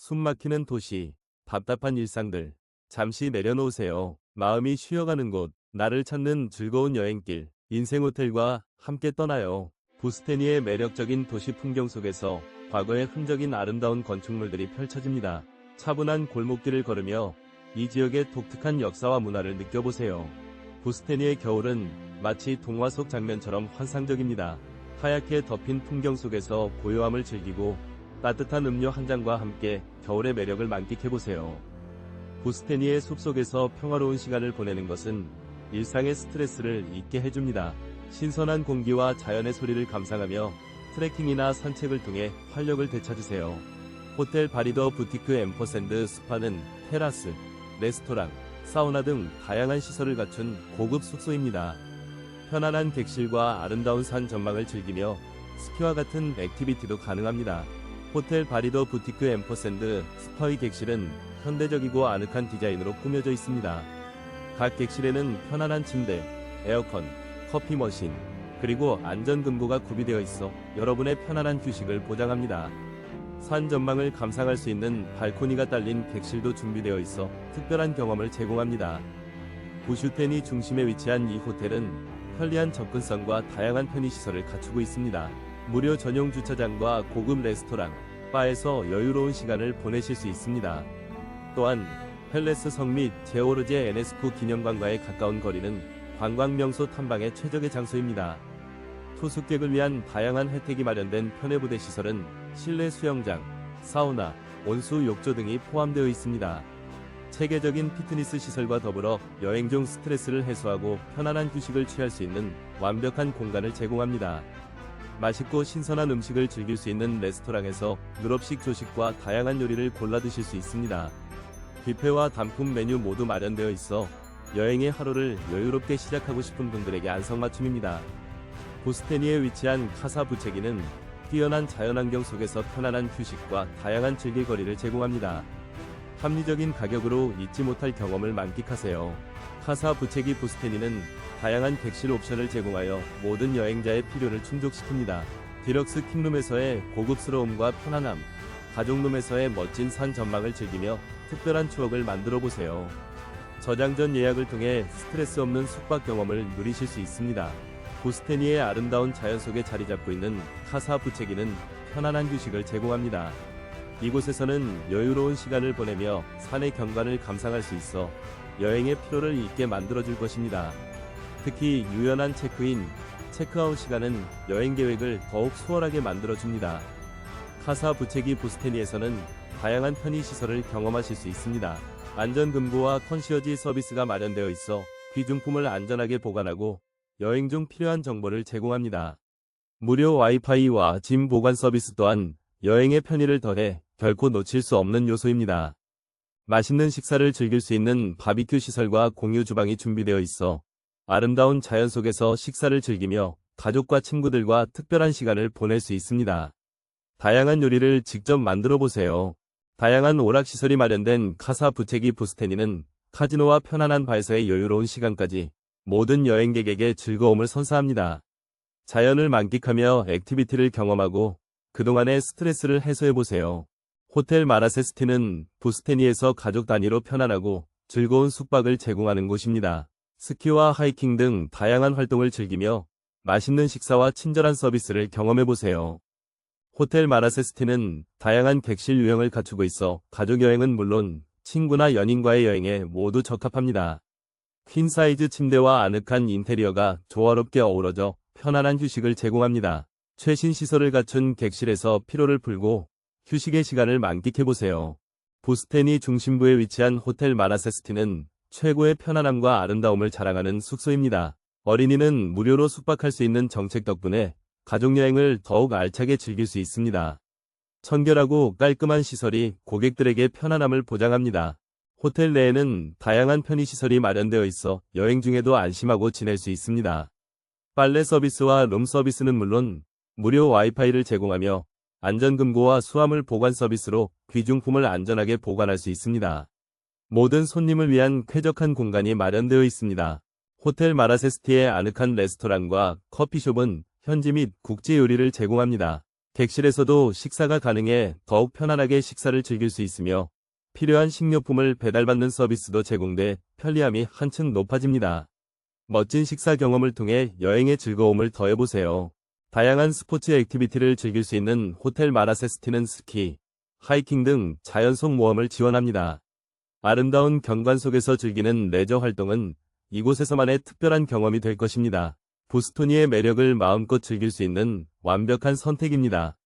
숨막히는 도시, 답답한 일상들. 잠시 내려놓으세요. 마음이 쉬어가는 곳, 나를 찾는 즐거운 여행길, 인생 호텔과 함께 떠나요. 부스테니의 매력적인 도시 풍경 속에서 과거의 흔적인 아름다운 건축물들이 펼쳐집니다. 차분한 골목길을 걸으며 이 지역의 독특한 역사와 문화를 느껴보세요. 부스테니의 겨울은 마치 동화 속 장면처럼 환상적입니다. 하얗게 덮인 풍경 속에서 고요함을 즐기고 따뜻한 음료 한 잔과 함께 겨울의 매력을 만끽해보세요. 부스테니의 숲속에서 평화로운 시간을 보내는 것은 일상의 스트레스를 잊게 해줍니다. 신선한 공기와 자연의 소리를 감상하며 트레킹이나 산책을 통해 활력을 되찾으세요. 호텔 바리더 부티크 엠퍼샌드 스파는 테라스, 레스토랑, 사우나 등 다양한 시설을 갖춘 고급 숙소입니다. 편안한 객실과 아름다운 산 전망을 즐기며 스키와 같은 액티비티도 가능합니다. 호텔 바리더 부티크 엠퍼샌드 스파의 객실은 현대적이고 아늑한 디자인으로 꾸며져 있습니다. 각 객실에는 편안한 침대, 에어컨, 커피 머신, 그리고 안전금고가 구비되어 있어 여러분의 편안한 휴식을 보장합니다. 산 전망을 감상할 수 있는 발코니가 딸린 객실도 준비되어 있어 특별한 경험을 제공합니다. 부슈텐이 중심에 위치한 이 호텔은 편리한 접근성과 다양한 편의시설을 갖추고 있습니다. 무료 전용 주차장과 고급 레스토랑, 바에서 여유로운 시간을 보내실 수 있습니다. 또한 펠레스 성 및 제오르제 에네스쿠 기념관과의 가까운 거리는 관광 명소 탐방의 최적의 장소입니다. 투숙객을 위한 다양한 혜택이 마련된 편해부대 시설은 실내 수영장, 사우나, 온수 욕조 등이 포함되어 있습니다. 체계적인 피트니스 시설과 더불어 여행 중 스트레스를 해소하고 편안한 휴식을 취할 수 있는 완벽한 공간을 제공합니다. 맛있고 신선한 음식을 즐길 수 있는 레스토랑에서 유럽식 조식과 다양한 요리를 골라 드실 수 있습니다. 뷔페와 단품 메뉴 모두 마련되어 있어 여행의 하루를 여유롭게 시작하고 싶은 분들에게 안성맞춤입니다. 보스테니에 위치한 카사 부체기는 뛰어난 자연환경 속에서 편안한 휴식과 다양한 즐길거리를 제공합니다. 합리적인 가격으로 잊지 못할 경험을 만끽하세요. 카사 부체기 보스테니는 다양한 객실 옵션을 제공하여 모든 여행자의 필요를 충족시킵니다. 디럭스 킹룸에서의 고급스러움과 편안함, 가족룸에서의 멋진 산 전망을 즐기며 특별한 추억을 만들어 보세요. 저장 전 예약을 통해 스트레스 없는 숙박 경험을 누리실 수 있습니다. 보스테니의 아름다운 자연 속에 자리 잡고 있는 카사 부체기는 편안한 휴식을 제공합니다. 이곳에서는 여유로운 시간을 보내며 산의 경관을 감상할 수 있어 여행의 피로를 잊게 만들어줄 것입니다. 특히 유연한 체크인, 체크아웃 시간은 여행 계획을 더욱 수월하게 만들어줍니다. 카사 부체기 보스테니에서는 다양한 편의시설을 경험하실 수 있습니다. 안전금고와 컨시어지 서비스가 마련되어 있어 귀중품을 안전하게 보관하고 여행 중 필요한 정보를 제공합니다. 무료 와이파이와 짐 보관 서비스 또한 여행의 편의를 더해 결코 놓칠 수 없는 요소입니다. 맛있는 식사를 즐길 수 있는 바비큐 시설과 공유 주방이 준비되어 있어 아름다운 자연 속에서 식사를 즐기며 가족과 친구들과 특별한 시간을 보낼 수 있습니다. 다양한 요리를 직접 만들어 보세요. 다양한 오락시설이 마련된 카사 부체기 부스테니는 카지노와 편안한 바에서의 여유로운 시간까지 모든 여행객에게 즐거움을 선사합니다. 자연을 만끽하며 액티비티를 경험하고 그동안의 스트레스를 해소해보세요. 호텔 마라세스티는 부스테니에서 가족 단위로 편안하고 즐거운 숙박을 제공하는 곳입니다. 스키와 하이킹 등 다양한 활동을 즐기며 맛있는 식사와 친절한 서비스를 경험해보세요. 호텔 마라세스티는 다양한 객실 유형을 갖추고 있어 가족 여행은 물론 친구나 연인과의 여행에 모두 적합합니다. 퀸 사이즈 침대와 아늑한 인테리어가 조화롭게 어우러져 편안한 휴식을 제공합니다. 최신 시설을 갖춘 객실에서 피로를 풀고 휴식의 시간을 만끽해보세요. 보스테니 중심부에 위치한 호텔 마라세스티는 최고의 편안함과 아름다움을 자랑하는 숙소입니다. 어린이는 무료로 숙박할 수 있는 정책 덕분에 가족여행을 더욱 알차게 즐길 수 있습니다. 청결하고 깔끔한 시설이 고객들에게 편안함을 보장합니다. 호텔 내에는 다양한 편의시설이 마련되어 있어 여행 중에도 안심하고 지낼 수 있습니다. 빨래 서비스와 룸 서비스는 물론 무료 와이파이를 제공하며 안전금고와 수화물 보관 서비스로 귀중품을 안전하게 보관할 수 있습니다. 모든 손님을 위한 쾌적한 공간이 마련되어 있습니다. 호텔 마라세스티의 아늑한 레스토랑과 커피숍은 현지 및 국제 요리를 제공합니다. 객실에서도 식사가 가능해 더욱 편안하게 식사를 즐길 수 있으며 필요한 식료품을 배달받는 서비스도 제공돼 편리함이 한층 높아집니다. 멋진 식사 경험을 통해 여행의 즐거움을 더해보세요. 다양한 스포츠 액티비티를 즐길 수 있는 호텔 마라세스티는 스키, 하이킹 등 자연 속 모험을 지원합니다. 아름다운 경관 속에서 즐기는 레저 활동은 이곳에서만의 특별한 경험이 될 것입니다. 보스토니의 매력을 마음껏 즐길 수 있는 완벽한 선택입니다.